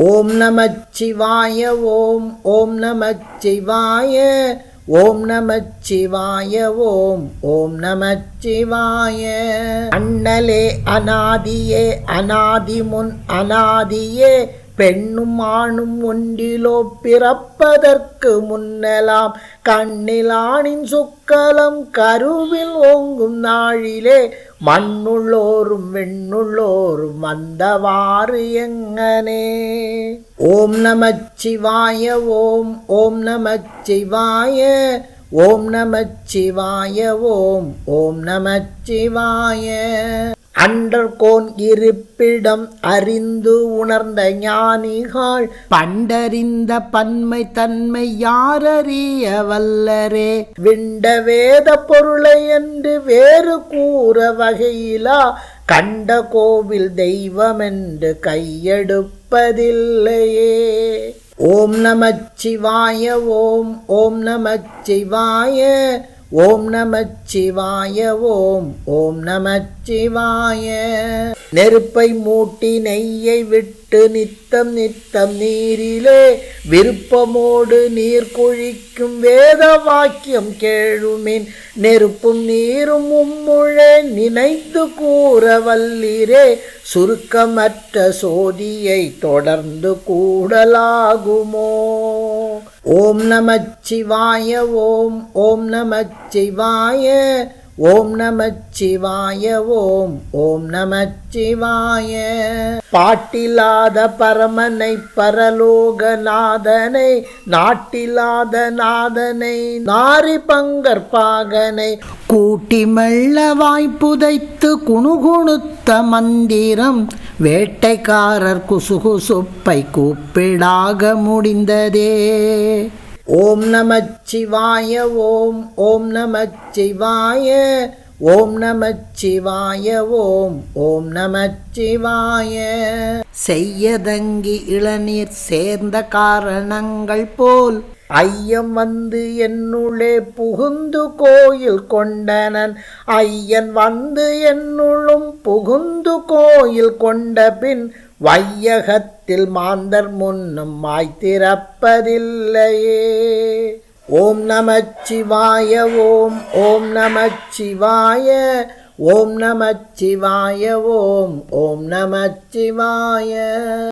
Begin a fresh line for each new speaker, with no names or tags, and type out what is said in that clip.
ஓம் நம சிவாய ஓம் ஓம் நம சிவாய ஓம் நம சிவாய ஓம் ஓம் நம சிவாய அண்ணலே அநாதியே அநாதி முன் அநாதியே பெண்ணும் ஆணும் ஒன்றிலோ பிறப்பதற்கு முன்னலாம் ஆணின் சுக்கலம் கருவில் ஓங்கும் நாழிலே மண்ணுள்ளோரும் வெண்ணுள்ளோரும் வந்தவாறு எங்கனே. ஓம் நமச்சிவாய ஓம் ஓம் நமச்சிவாய ஓம் நமச்சிவாய ஓம் ஓம் நமச்சிவாய. அண்டர்கோன் இருப்பிடம் அறிந்து உணர்ந்த ஞானிகள் பண்டறிந்த பன்மை தன்மை யாரறிய வல்லரே? விண்ட வேத பொருளை என்று வேறு கூற வகையிலா? கண்ட கோவில் தெய்வமென்று கையெடுப்பதில்லையே. ஓம் நமச்சிவாய ஓம் ஓம் நமச்சிவாய. ஓம் நமச்சிவாய ஓம் ஓம் நமச்சிவாய நெருப்பை மூட்டி நெய்யை விட்டு நித்தம் நித்தம் நீரிலே விருப்பமோடு நீர் குழிக்கும் வேத வாக்கியம் கேழுமின் நெருப்பும் நீரும் உம்முழே நினைத்து கூற வல்லீரே சுருக்கமற்ற சோதியை தொடர்ந்து கூடலாகுமோ. ஓம் நமச்சிவாய ஓம் ஓம் நமச்சிவாய ஓம் நமச்சிவாய ஓம் ஓம் நமச்சிவாய. பாட்டிலாத பரமனை பரலோகநாதனை நாட்டிலாத நாதனை நாரி பங்கற்பாகனை கூட்டி மெல்ல வாய்ப்புதைத்து குணுகுணுத்த மந்திரம் வேட்டைக்காரர் குசுகுசுப்பை கூப்பிடாக முடிந்ததே. ஓம் நமச்சிவாய ஓம் ஓம் நமச்சிவாய ஓம் நமச்சிவாய ஓம் ஓம் நமச்சிவாய செய்யதங்கி இளநீர் சேர்ந்த காரணங்கள் போல் ஐயம் வந்து என்னுளே புகுந்து கோயில் கொண்டனன். ஐயன் வந்து என்னுளும் புகுந்து கோயில் கொண்ட பின் வையகத்தில் மாந்தர் முன்னும் மாய்த்திறப்பதில்லையே ஓம் நமச்சிவாய ஓம் ஓம் நமச்சிவாய ஓம் நமச்சிவாய ஓம் ஓம் நமச்சிவாய